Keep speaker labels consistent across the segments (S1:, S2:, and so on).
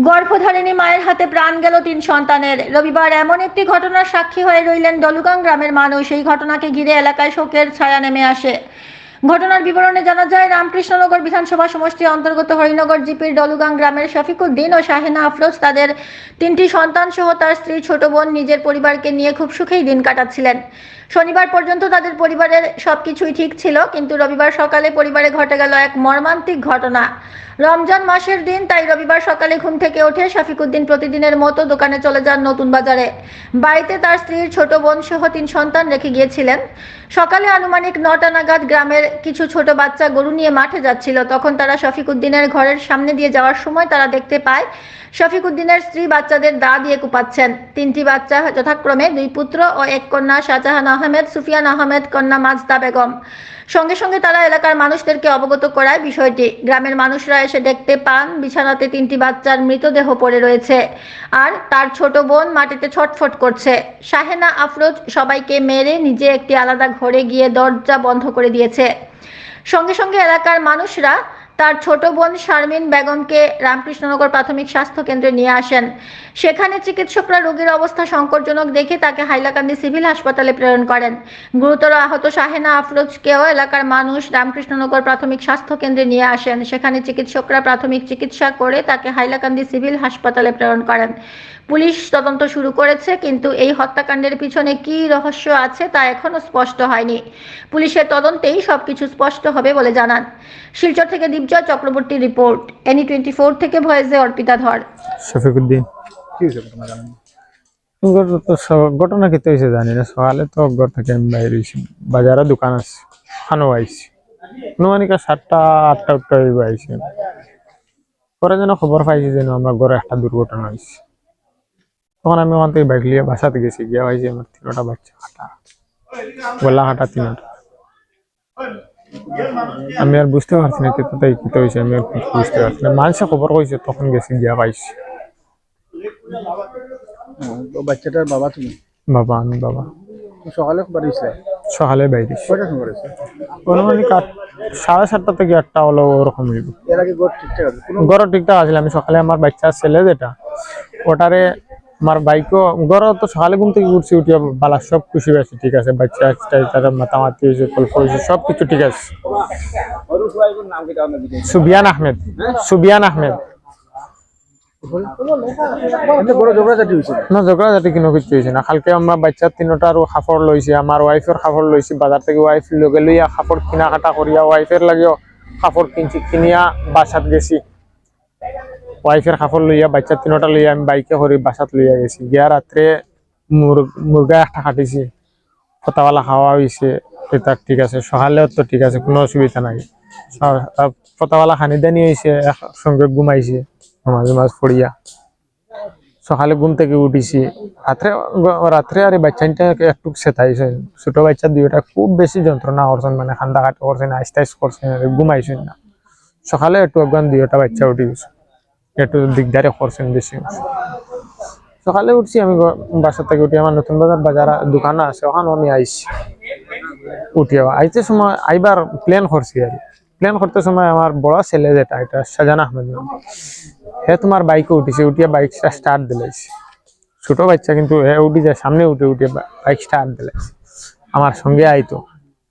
S1: গর্ভধারিণী মায়ের হাতে প্রাণ গেল তিন সন্তানের। রবিবার এমন একটি ঘটনার সাক্ষী হয়ে রইলেন দলুগাং গ্রামের মানুষ। এই ঘটনাকে ঘিরে এলাকায় শোকের ছায়া নেমে আসে। ঘটনার বিবরণে জানা যায়, রামকৃষ্ণনগর বিধানসভা সমষ্টি অন্তর্গত হরিনগর জিপির ডলুগাং গ্রামের শফিকুদ্দিন ও শাহেনা আফরোজ তাদের তিনটি সন্তান সহ তার স্ত্রী, ছোট বোন, নিজের পরিবারকে নিয়ে খুব সুখেই দিন কাটাচ্ছিলেন। শনিবার পর্যন্ত তাদের পরিবারের সবকিছুই ঠিক ছিল, কিন্তু রবিবার সকালে পরিবারে ঘটে গেল এক মর্মান্তিক ঘটনা। রমজান মাসের দিন তাই রবিবার সকালে ঘুম থেকে উঠে শফিকুদ্দিন প্রতিদিনের মতো দোকানে চলে যান নতুন বাজারে। বাড়িতে তার স্ত্রীর ছোট বোন সহ তিন সন্তান রেখে গিয়েছিলেন। সকালে আনুমানিক নটা নাগাদ গ্রামের কিছু ছোট বাচ্চা গরু নিয়ে মাঠে যাচ্ছিল। তখন তারা শফিক উদ্দিনের ঘরের সামনে দিয়ে যাওয়ার সময় তারা দেখতে পায়, শফিকুদ্দিনের স্ত্রী বাচ্চাদের দা দিয়ে কুপাচ্ছেন। তিনটি বাচ্চা যথাক্রমে দুই পুত্র ও এক কন্যা, শাহজাহান আহমেদ, সুফিয়ান আহমেদ, কন্যা মাজদা বেগম। সঙ্গে সঙ্গে তারা এলাকার মানুষদেরকে অবগত করায় বিষয়টি। গ্রামের মানুষরা এসে দেখতে পান, বিছানাতে তিনটি বাচ্চার মৃতদেহ পড়ে রয়েছে আর তার ছোট বোন মাটিতে ছটফট করছে। শাহেনা আফরোজ সবাইকে মেরে নিজে একটি আলাদা ঘরে গিয়ে দরজা বন্ধ করে দিয়েছে। সঙ্গে সঙ্গে এলাকার মানুষরা তার ছোট বোন শারমিন বেগমকে রামকৃষ্ণনগর প্রাথমিক স্বাস্থ্য কেন্দ্রে নিয়ে আসেন। সেখানে চিকিৎসকরা রোগীর অবস্থা সংকটজনক দেখে তাকে হাইলাকান্দি সিভিল হাসপাতালে প্রেরণ করেন। গুরুতর আহত শাহেনা আফরোজকেও এলাকার মানুষ রামকৃষ্ণনগর প্রাথমিক স্বাস্থ্য কেন্দ্রে নিয়ে আসেন। সেখানে চিকিৎসকরা প্রাথমিক চিকিৎসা করে তাকে হাইলাকান্দি সিভিল হাসপাতালে প্রেরণ করেন। পুলিশ তদন্ত শুরু করেছে, কিন্তু এই হত্যাকাণ্ডের পিছনে কি রহস্য আছে তা এখনও স্পষ্ট হয়নি। পুলিশের তদন্তেই সবকিছু স্পষ্ট হবে বলে জানান। শিলচর থেকে Dipjoy Chakraborty report any twenty four থেকে ভয়েসে অর্পিতা ধর।
S2: শফিকুদ্দিন।
S3: কি হয়েছে ঘটনা জানেন? না?
S2: তো ঘটনা কেতে হয়েছে জানি না। সকালে তো ঘর থেকে আমি বাইরে হয়েছি। বাজারে দোকান আছে। খানো আইছি। আনুমানিক সাতটা আটটা উঠটা হইব আইছি পরে যেন খবর পাইছি যেন আমরা ঘরে একটা দুর্ঘটনা হয়েছে। তখন আমি ওখান থেকে বাইক নিয়ে বাসাতে গেছি। গিয়া হয়েছে আমার তিনটা বাচ্চা হাঁটা গোল্লা হাঁটা তিনটা। আমি আর বুঝতে পারছি না কিন্তু তাই কি হয়েছে আমি আর বুঝতে পারছি না। মানুষে খবর কইছে তখন গেছি গিয়া পাইছি।
S3: বাচ্চাটার বাবা তুমি?
S2: বাবা আমি বাবা।
S3: সকালে বাড়িছে
S2: সকালে বাইরে অনুমানিক সাড়ে সাতটা থেকে আটটা হলো ওরকম হইব।
S3: এর আগে গোট ঠিকঠাক আছে?
S2: গড় ঠিকঠাক আছিল আমি সকালে আমার বাচ্চা ছেলে যেটা ওটারে আমার বাইকও গড় তো সকালে ঘুম থেকে উঠছি উঠিয়া বালা সব খুশি আছে ঠিক আছে বাচ্চা তারা মাতামাতি হয়েছে গল্প হয়েছে সব কিছু ঠিক আছে। সুবিয়ান আহমেদ সুবিয়ান আহমেদ। না ঝগড়া যাতে কোনো কিছু হয়েছে না। কালকে আমার বাচ্চার তিনটা আর কাপড় লইছে আমার ওয়াইফের কাপড় লইছি বাজার থেকে ওয়াইফ লগে লইয়া কাপড় কিনা কাটা করিয়া ওয়াইফের লাগিও কাপড় কিনছি কিনিয়া বাসাত গেছি। ওয়াইফের কাপড় লইয়া, বাচ্চার তিনটা লইয়া আমি বাইকে করি বাসাত লইয়া গেছি। গিয়া রাত্রে মুর- মুরগা একটা কাটিছি, ফতাওয়ালা খাওয়া হয়েছে এটা ঠিক আছে, সকালেও তো ঠিক আছে, কোনো অসুবিধা নাই। ফতাওয়ালা খানি দানি হয়েছে সঙ্গে ঘুমাইছে মাঝে মাঝ পড়িয়া। সকালে ঘুম থেকে উঠিছি। রাত্রে রাত্রে আর বাচ্চাটা একটু সেতাইছে ছোট বাচ্চা দুইটা খুব বেশি যন্ত্রণা করছেন মানে খান্দা কাটা করছেন আস্তে আস্তে করছেন, ঘুমাইছেন না। সকালে একটু একবার দুইটা বাচ্চা উঠি গেছে। একটু দিকদারে করছেন বেশি। সকালে উঠছি, আমি ঘর- বাসা থেকে উঠি, আমার নতুন বাজার বাজার দোকান আছে, ওখানে আমি আইছি। উঠিয়া আইতে সময় আইবার প্ল্যান করছি আর প্ল্যান করতে সময় আমার বড় ছেলে যেটা, এটা সাজান আহমেদ। হে তোমার বাইকে উঠিছে, উঠিয়া বাইকটা স্টার্ট দিলাইছে। ছোট বাচ্চা কিন্তু হে উঠি যায় সামনে উঠে উঠে বাইক স্টার্ট দিলাইছে। আমার সঙ্গে আইতো।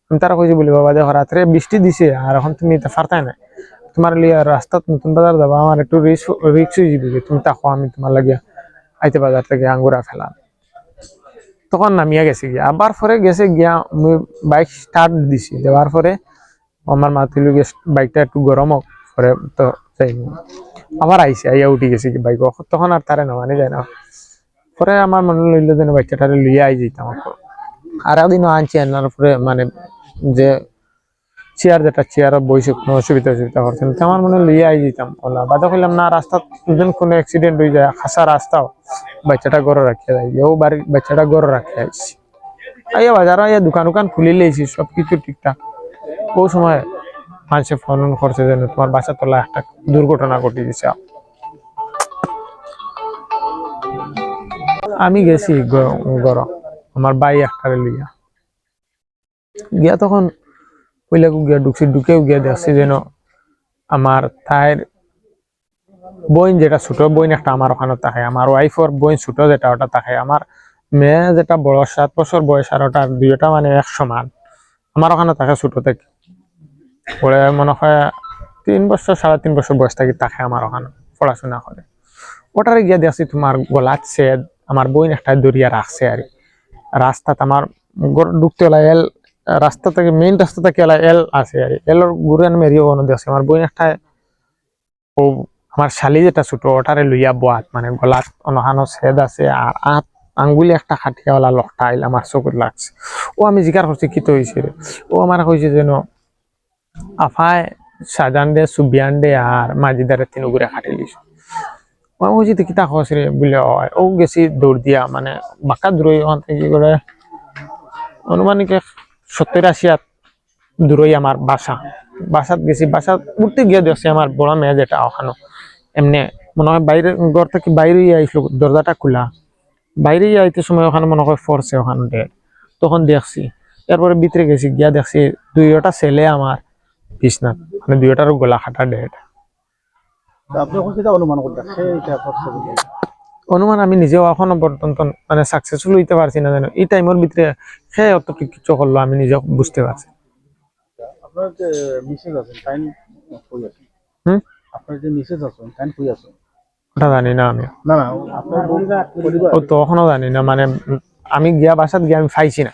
S2: আমি তারা কইছি বলি, বাবা দেখো রাত্রে বৃষ্টি দিছে, আর এখন তুমি এটা ফারতাই না। তোমার লিয়া রাস্তাত নতুন বাজার যাবা, আমার একটু রিক্স হয়ে যাবে তুমি তাকো, আমি তোমার লাগিয়া আইতে বাজার থেকে আঙ্গুরা ফেলাম। তখন নামিয়া গেছে গিয়া। আবার পরে গেছে গিয়া মুই বাইক স্টার্ট দিছি। দেওয়ার পরে আমার মাতিল বাইকটা একটু গরম হোক পরে তো যাই আবার আইসে আইয়া উঠি গেছে কি বাইক তখন আর তারে নামানি যায় না। পরে আমার মনে লইল যেন বাইকটা বাচ্চাটারে লইয়া আই যেতাম আর একদিনও আনছি আনার পরে মানে যে চেয়ার যেটা চেয়ার বইছে কোনো অসুবিধা অসুবিধা করছে না। আমার মনে লইয়া আই যেতাম ওলা। বাদা কইলাম, না রাস্তা যেন কোনো অ্যাক্সিডেন্ট হয়ে যায়, খাসা রাস্তাও বাচ্চাটা গড়ে রাখিয়া যায় ও বাড়ি, বাচ্চাটা গড়ে রাখিয়া আইছি। আইয়া বাজার আইয়া দোকান দোকান খুলে লিয়েছি সব কিছু ঠিকঠাক। ও সময় মানুষে ফোন করছে যেন তোমার বাচ্চা তোলা একটা দুর্ঘটনা ঘটে গেছে। আমি গেছি গরম আমার বাই একটা লিয়া গিয়া তখন পইলাকু গিয়া ঢুকছি, ঢুকেও গিয়া দেখছি যেন আমার থায়ের বইন যেটা ছোট বইন একটা আমার ওখানে থাকে। আমার ওয়াইফর বইন ছোট যেটা, ওটা থাকে। আমার মেয়ে যেটা বড় সাত বছর বয়স আর ওটা দুইটা মানে এক সমান আমার ওখানে থাকে ছোট থেকে পরে মনে হয় তিন বছর সাড়ে তিন বছর বয়স থেকে থাকে আমার ওখানে পড়াশোনা করে ওটারে গিয়া দেখছি তোমার গলাত আমার বইন একটা দরিয়া রাখছে আর কি। রাস্তাত আমার ঢুকতে এল রাস্তা থেকে মেইন রাস্তা থেকে এলা এল আছে। আর। এলর গুরেন মেরিও কোনো দেখছি আমার বইন একটা ও, আমার শালি যেটা ছোট, ওটারে লইয়া বাত মানে গলাত অনহানো সেদ আছে আর আত আঙ্গুলি একটা খাটিয়াওয়ালা লকটা আইল আমার চকুত লাগছে। ও আমি জিজ্ঞাসা করছি, কি তো হয়েছে? ও আমার কইছে যেন আফায় সাজান দে সুবিয়ান দে আর মাজিদারে তিন উগুরে খাটি লিস আমি কইছি তো কিতা খস রে? বলে ও গেছি দৌড় দিয়া মানে বাঁকা দূরই ওখান থেকে করে অনুমানিক সত্তর হাত দূরই আমার বাসা। বাসাত গেছি, বাসাত উঠতে গিয়ে দেখছি আমার বড় মেয়ে যেটা ওখানে। এমনি মনে হয় বাইরে, ঘর থেকে বাইরেই আইসলো, দরজাটা খোলা। বাইরেই আইতে সময় ওখানে মনে হয় ফরছে ওখানে ডেড তখন দেখছি, এরপরে ভিতরে গেছি, গিয়া দেখছি দুইটা ছেলে আমার বিছনাথ মানে দুইটারও গলা খাটা
S3: তো আপনি অনুমান করতে
S2: অনুমান আমি নিজেও এখনও পর্যন্ত মানে সাকসেসফুল হইতে পারছি না জানো। এই টাইমের ভিতরে সে অতটুকু কিছু করল আমি নিজেও বুঝতে পারছি
S3: আপনার যে মিসেজ আছেন তাই কই আছেন
S2: হুম?
S3: আপনার যে মিসেজ আছেন তাই কই আছেন
S2: ওটা জানি না আমি।
S3: না না আপনার
S2: ও তো এখনও জানি না মানে আমি গিয়া বাসাত গিয়া আমি পাইছি না।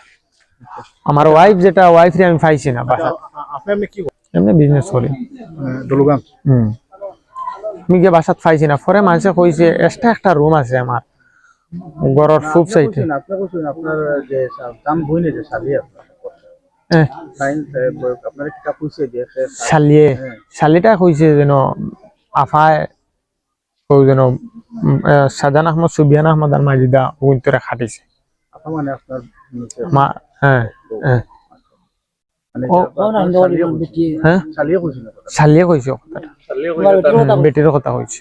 S2: আমার ওয়াইফ যেটা ওয়াইফ আমি পাইছি না বাসাত।
S3: আপনি আপনি কি
S2: এমনি বিজনেস করি।
S3: দলুগান
S2: হুম। আমি গিয়ে বাসাত পাইছি না। পরে মানুষে কইছে এক্সট্রা একটা রুম আছে আমার। ঘরের ফুপ সাইডে
S3: আপনি কইছেন আপনার যে দাম বই নেই যে শালি আপনার
S2: হ্যাঁ
S3: তাই আপনার কিতা কইছে যে সে
S2: শালিয়ে। শালিটা কইছে যেন আফায় কই যেন সাজান আহমদ সুবিয়ান আহমদ আর মাজিদা উইন্তরে খাটিছে। হ্যাঁ হ্যাঁ?
S3: শালিয়ে
S2: কইছে কথাটা। বেটির কথা কইছে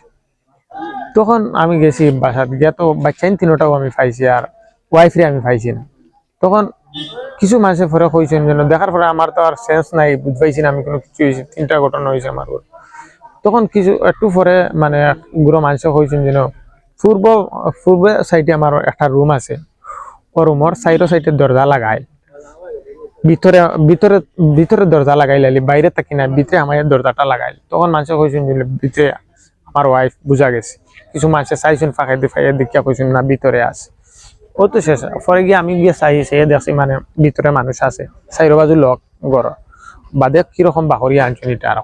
S2: তখন আমি গেছি বাসাত গিয়া তো বাচ্চাইন তিনোটাও আমি পাইছি আর ওয়াইফরে আমি পাইছি না। তখন কিছু মাসে পরে কইছেন যেন দেখার পরে আমার তো আর সেন্স নাই বুঝবাইছি না আমি কোনো কিছু হয়েছে তিনটা ঘটনা হয়েছে আমার। তখন কিছু একটু পরে মানে গুড়ো মানুষ কইছেন যেন পূর্ব পূর্ব সাইডে আমার একটা রুম আছে ও রুমর সাইডো সাইডে দরজা লাগাই ভিতরে ভিতরে ভিতরে দরজা লাগাই লাইলি, বাইরে থাকি না ভিতরে আমার দরজাটা লাগাইলি তখন মানুষ কইসুন যে, ভিতরে আমার ওয়াইফ বুঝা গেছে। কিছু মানুষে চাইছেন ফাঁকাই দি ফাঁকাই দেখিয়া কইসুন, না, ভিতরে আছে। ও তো শেষ। পরে গিয়ে আমি গিয়ে চাই সে দেখছি মানে ভিতরে মানুষ আছে। চাইর বাজু লক ঘর। বাদে কীরকম বাহরিয়া আনছেন এটা আর